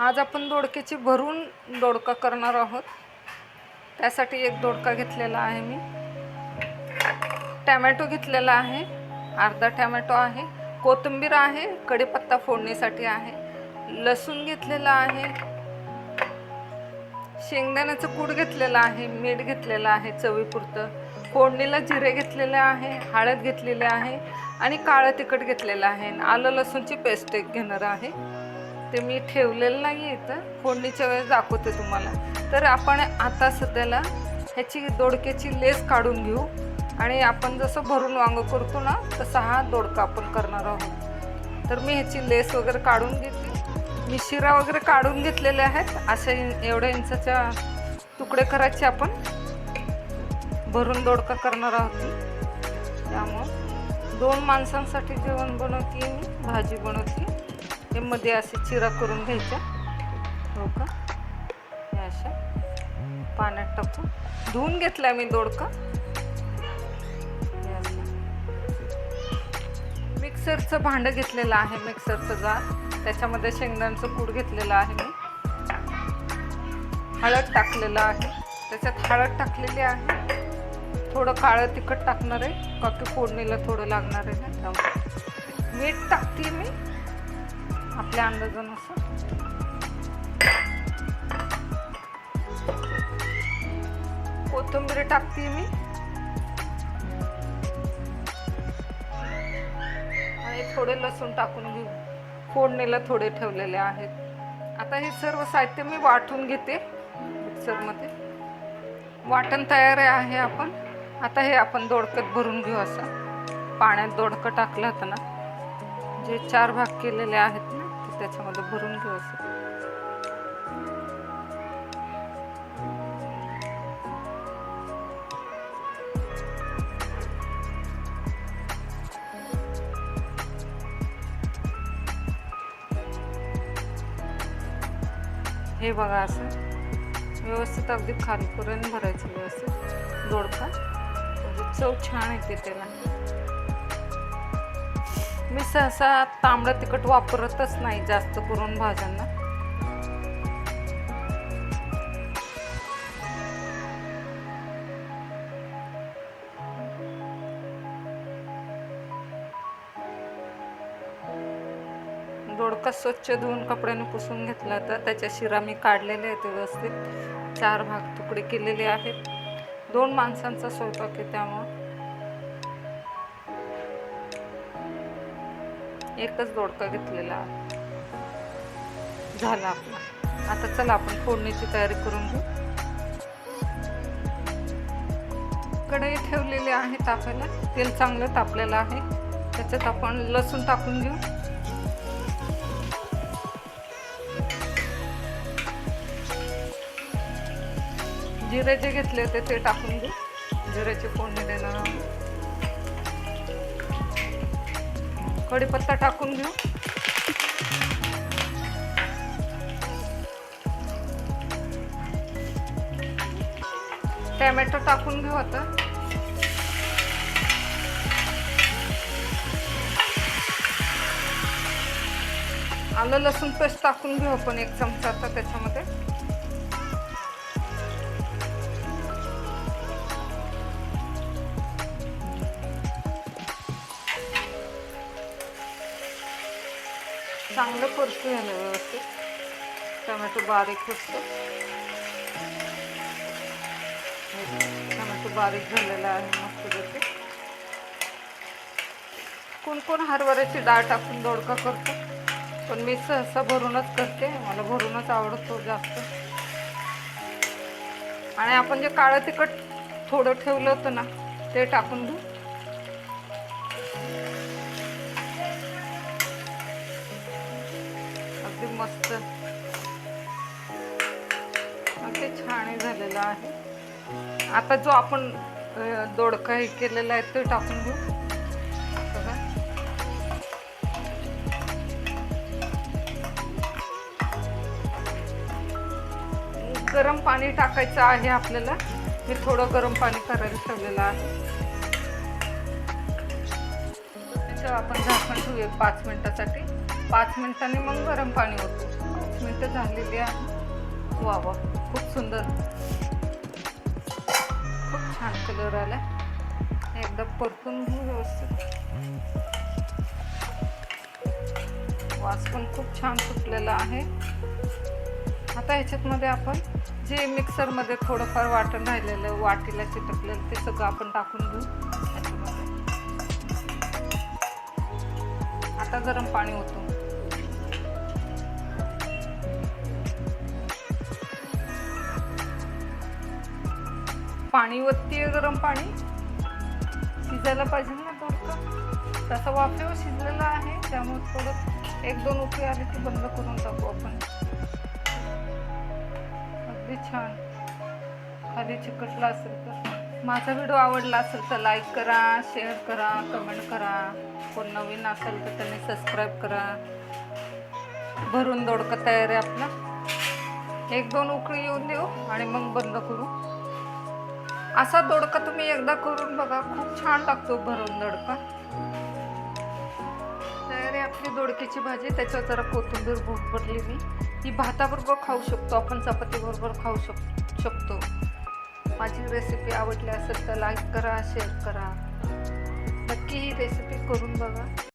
आज आपण दोडक्याची भरून दोडका करणार आहोत. त्यासाठी एक दोडका घेतलेला आहे मी. टॅमॅटो घेतलेला आहे. अर्धा टॅमॅटो आहे. कोथिंबीर आहे. कढीपत्ता फोडणीसाठी आहे. लसूण घेतलेला आहे. शेंगदाण्याचं कूड घेतलेलं आहे. मीठ घेतलेलं आहे चवीपुरतं. फोडणीला जिरे घेतलेले आहे. हळद घेतलेली आहे. आणि काळं तिखट घेतलेलं आहे. आलं लसूणची पेस्ट एक घेणार आहे. ते मी ठेवलेलं नाही आहे इथं. फोडणीच्या वेळेस दाखवते तुम्हाला. तर आपण आता सध्याला ह्याची दोडक्याची लेस काढून घेऊ. आणि आपण जसं भरून वांग करतो ना तसा हा दोडका आपण करणार आहोत. तर मी ह्याची लेस वगैरे काढून घेते मी शिरा वगैरे काढून घेतलेल्या आहेत. अशा एवढ्या इंचाच्या तुकडे करायचे आपण. भरून दोडका करणार आहोत त्यामुळं दोन माणसांसाठी जेवण बनवते मी भाजी बनवते हे मध्ये असे चिरा करून घ्यायच्या. हो का? हे अशा. पाण्यात टाकू धुवून घेतला मी दोडका. मिक्सरचं भांडं घेतलेलं आहे मिक्सरचं जार. त्याच्यामध्ये शेंगदाणचं कूड घेतलेलं आहे मी. हळद टाकलेलं आहे. त्याच्यात हळद टाकलेली आहे. थोडं काळं तिखट टाकणार आहे. का की फोडणीला थोडं लागणार आहे ना? त्यामुळे मीठ टाकते मी. आपल्या अंदाजानुसार. कोथिंबीर टाकते मी. आणि थोडे लसूण टाकून घेऊ. फोडणीला थोडे ठेवलेले आहेत. आता हे सर्व साहित्य मी वाटून घेते मिक्सरमध्ये. वाटण तयार आहे आपण. आता हे आपण दोडकत भरून घेऊ असं. पाण्यात दोडकं टाकलं होतं ना. जे चार भाग केलेले आहेत. ते त्याच्यामध्ये भरून घ्यायचं हे बघा असं. व्यवस्थित अगदी खालीपर्यंत भरायचं व्यवस्थित. दोडका म्हणजे चव छान येते त्याला. मी सहसा तांबडं तिखट वापरतच नाही जास्त करून भाज्यांना. दोडका स्वच्छ धुवून कपड्याने पुसून घेतला तर त्याच्या शिरा मी काढलेले आहेत व्यवस्थित. चार भाग तुकडे केलेले आहेत. दोन माणसांचा स्वयंपाक आहे त्यामुळं. एकच दोडका घेतलेला झाला आपला. आता चला आपण फोडणीची तयारी करून घेऊ. कढई ठेवलेली आहे तापायला तेल चांगलं तापलेलं आहे. त्याच्यात आपण लसूण टाकून घेऊ. जिरे जे घेतले होते ते टाकून घेऊ. जिऱ्याची फोडणी देणार आहोत. कढीपत्ता टाकून घेऊ. टॅमॅटो टाकून घेऊ आता. आलं लसूण पेस्ट टाकून घेऊ आपण एक चमचा आता त्याच्यामध्ये. चांगलं परतू झालं व्यवस्थित. टमॅटो बारीक असतो टमॅटो बारीक झालेला आहे मस्त त्याचे कोण कोण हरभऱ्याची डाळ टाकून दोडका करतो पण मी सहसा भरूनच करते. मला भरूनच आवडतो जास्त. आणि आपण जे काळं तिखट थोडं ठेवलं होतं ना ते टाकून घेऊ मस्त. अगदी छान झालेलं आहे. आता जो आपण दोडका हे केलेला आहे तो टाकून घेऊ. गरम पाणी टाकायचं आहे आपल्याला. मी थोडं गरम पाणी करायला ठेवलेलं आहे. आपण झाकण ठेवूया पाच मिनिटासाठी. पाच मिनिटांनी मग गरम पाणी होतं पाच मिनटं झालेली आहे वा वा खूप सुंदर. खूप छान कलर आला एकदा परतून घेऊ व्यवस्थित. वास पण खूप छान सुटलेला आहे. आता ह्याच्यातमध्ये आपण जे मिक्सरमध्ये थोडंफार वाटण राहिलेलं वाटीला चिटकलेलं ते सगळं आपण टाकून घेऊ. आता गरम पाणी होतो पाणी वत्तीये गरम पाणी. शिजायला पाहिजे ना थोडंसं तसं वाफेवर शिजलेलं आहे त्यामुळे थोडं एक दोन उकळी आली ती बंद करून टाकू आपण. अगदी छान. खाली चिकटला असेल तर. माझा व्हिडिओ आवडला असेल तर लाईक करा शेअर करा कमेंट करा. कोण नवीन असेल तर त्यांनी सबस्क्राईब करा. भरून दोडकं तयार आहे आपलं. एक दोन उकळी येऊन देऊ आणि मग बंद करू. असा दोडका तुम्ही एकदा करून बघा. खूप छान लागतो भरून दोडका. तयारी आपली दोडक्याची भाजी. त्याच्यावर जरा कोथिंबीर भूक पडली मी. ही भाताबरोबर खाऊ शकतो. आपण चपातीबरोबर खाऊ शक शकतो. माझी रेसिपी आवडली असेल तर लाईक करा शेअर करा. नक्की ही रेसिपी करून बघा.